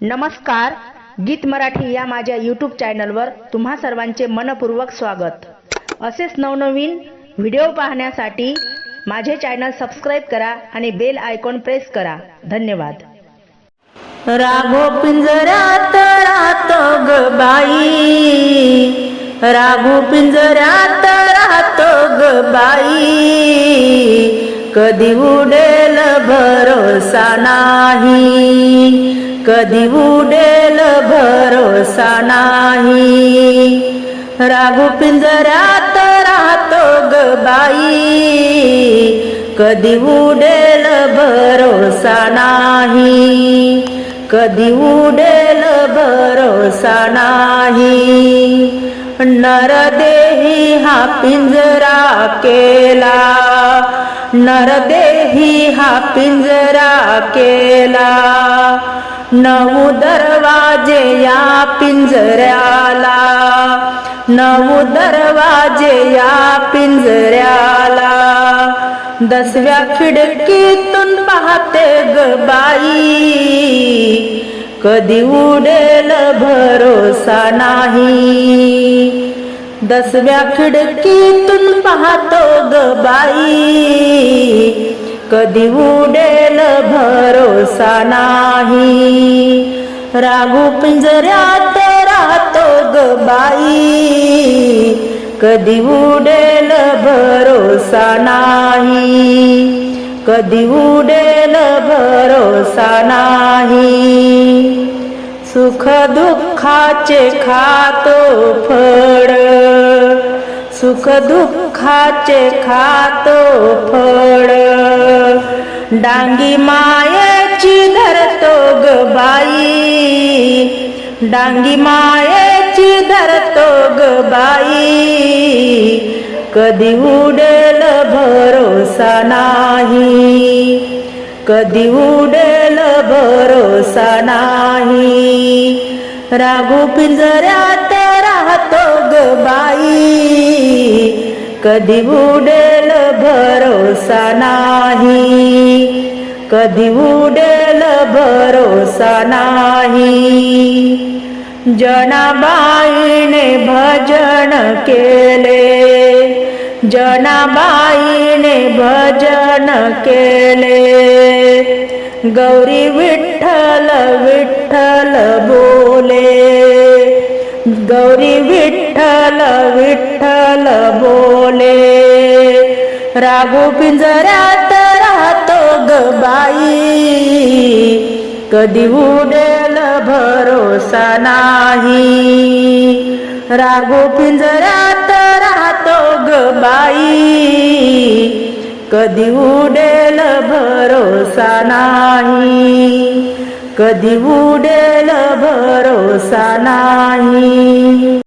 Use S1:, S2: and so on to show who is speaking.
S1: नमस्कार गीत मराठी या माझ्या यूट्यूब चॅनलवर तुम्हा सर्वांचे मनपूर्वक स्वागत. असेच नवनवीन व्हिडिओ पाहण्यासाठी माझे चॅनल सबस्क्राईब करा आणि बेल आयकॉन प्रेस करा. धन्यवाद.
S2: राघो पिंजऱ्यात राहत ग बाई. राघो पिंजऱ्यात राहत ग बाई. कधी उडेल भरोसा नाही. कधी उडेल भरोसा नाही. राघू पिंजऱ्यात राहतो ग बाई. कधी उडेल भरोसा नाही. कधी उडेल भरोसा नाही. नरदेही हा पिंजरा केला. नरदेही हा पिंजरा केला. नऊ दरवाजे या पिंजऱ्याला. नऊ दरवाजे या पिंजऱ्याला. दसव्या खिडकीतून पाहते ग बाई. कधी उडेल भरोसा नाही. दसव्या खिडकीतून पाहतो ग बाई. कधी उडेल नाही. राघू पिंजऱ्यात राहतो ग बाई. कधी उडेल भरोसा नाही. कधी उडेल भरोसा नाही. सुख दुःखाचे खातो फळ. सुख दुःखाचे खातो फळ. डांगी मायेची धरतो ग बाई. डांगी मायेची धरतो ग बाई. कधी उडेल भरोसा नाही. कधी उडेल भरोसा नाही. राघू पिंजऱ्यात राहतो ग बाई. कधी उडेल भरोसा नाही. कधी उडेल भरोसा नाही. जनाबाईने भजन केले. जनाबाईने भजन केले. गौरी विठ्ठल विठ्ठल बोले. गौरी विठ्ठल विठ्ठल बोले. राघू पिंजऱ्यात राहतो ग बाई. कधी उडेल भरोसा नाही. राघो पिंजऱ्यात राहतो ग बाई. कधी उडेल भरोसा नाही. कधी उडेल भरोसा नाही.